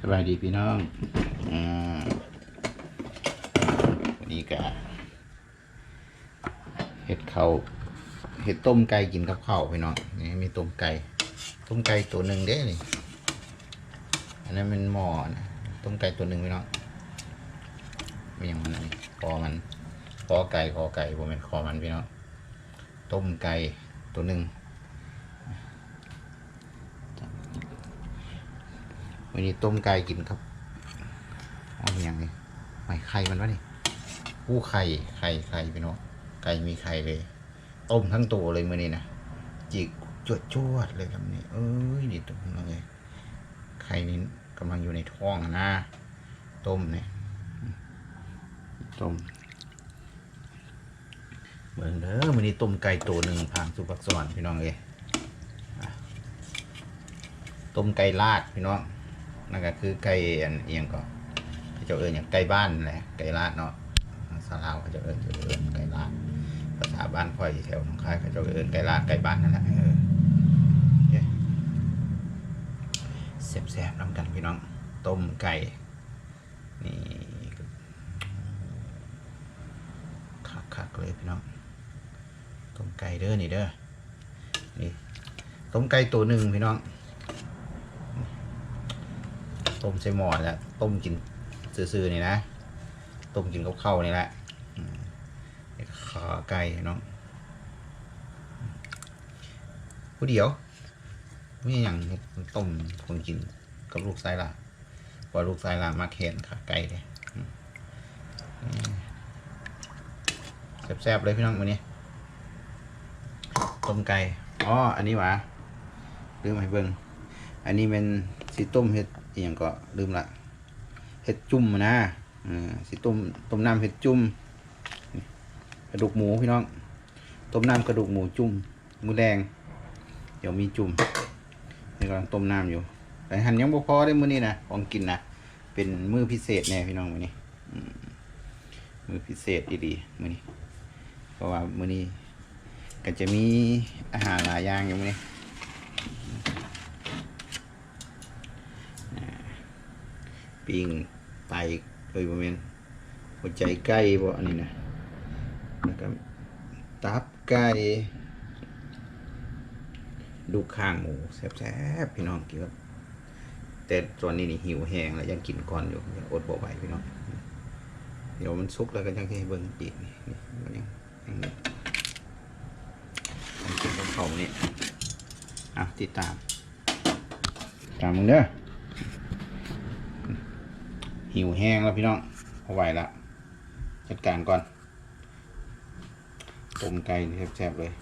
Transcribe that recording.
สบายดีพี่น้องอ่าวันนี้ก็เห็ดเขาเห็ดต้มไก่กินกับข้าวพี่น้องนี่มีต้มไก่ ต้มไก่ตัวหนึ่งเด้นี่อันนั้นเป็นหม้อนะต้มไก่ตัวหนึ่งพี่น้องมีอย่างมันนนี้คอมันคอไก่คอไก่ผมเป็นคอมันพี่น้องต้มไก่ตัวหนึ่ง วันนี้ต้มไก่กินครับเอาเป็นอย่างนี้ไม่ไข่มันวะนี่กู้ไข่ไข่ไข่พี่น้องไก่มีไข่เลย ต้มทั้งตัวเลยมื่อนี้นะจิกจวดจวดๆเลยครับนี่เอ้ยนี่ตัวน้องเลยไข่นี่กำลังอยู่ในท้องอะนะต้มเนี่ยต้มเบิ่งเด้อมื่อนี้ต้มไก่ตัวหนึ่งผ่านสุปักสวรรค์พี่น้องเลยอะต้มไก่ลาดพี่น้อง นั่นก็คือไก่อันเอียงก็เขาเจ้าเอิญอย่างไก่บ้านนั่นแหละไก่ลาดเนาะสาลาวเขาเจ้าเอิญเจ้าเอิญไก่ลาดภาษาบ้านค่อยแถวหนองคายเขาเจ้าเอิญไก่ลาดไก่บ้านนั่นแหละเออโอเคแซ่บๆน้ำกันพี่น้องต้มไก่นี่คักๆเลยพี่น้องต้มไก่เด้อนี่เด้อนี่ต้มไก่ตัวหนึ่งพี่น้อง ต้มใส่หม้อนี่แหละต้มกินซื่อๆนี่นะต้มกินกับข้าวนี่แหละขาไก่เนาะผู้เดียวไม่อย่างต้มคนกินกับลูกไส้ละพอลูกไส้ละมาแขนขาไก่เลยแซ่บๆเลยพี่น้องวันนี้ต้มไก่อ๋ออันนี้หวะลืมให้เบิ่งอันนี้เป็นสีต้มเห็ด อหย่างก็ลืมละเห็ดจุ่มนะอ่าสีต้มต้มน้ำเห็ดจุ่มกระดูกหมูพี่น้องต้มน้ำกระดูกหมูจุ่มหมูแดง เดี๋ยวมีจุ่มนี่กำลังต้มน้ำอยู่แต่หันยังบ่พอได้มื้อนี้นะของกินนะเป็นมื้อพิเศษแน่พี่น้องมื้อนี้มื้อพิเศษอีดีมื้อนี้ เพราะว่ามื้อนี้ก็จะมีอาหารหลายอย่างอยู่มื้อนี้ ปิงไตเอ้ยบ่แม่นหัวใจไก่บ่อันนี้นะแล้วก็ตับไก่ดูข้างหมูแซ่บๆพี่น้องกินครับแต่ตอนนี้นี่หิวแห้งแล้วยังกินก่อนอยู่ยังอดบ่ไหวพี่น้องเดี๋ยวมันสุกแล้วก็ยังให้เบิ่งอีกนี่นี่มันยังยังกินกับเขาวนี่อะติดตามตามมึงเด้อ หิวแห้งแล้วพี่น้องเอาไหวละจัดการก่อนต้มไก่แซ่บๆเลย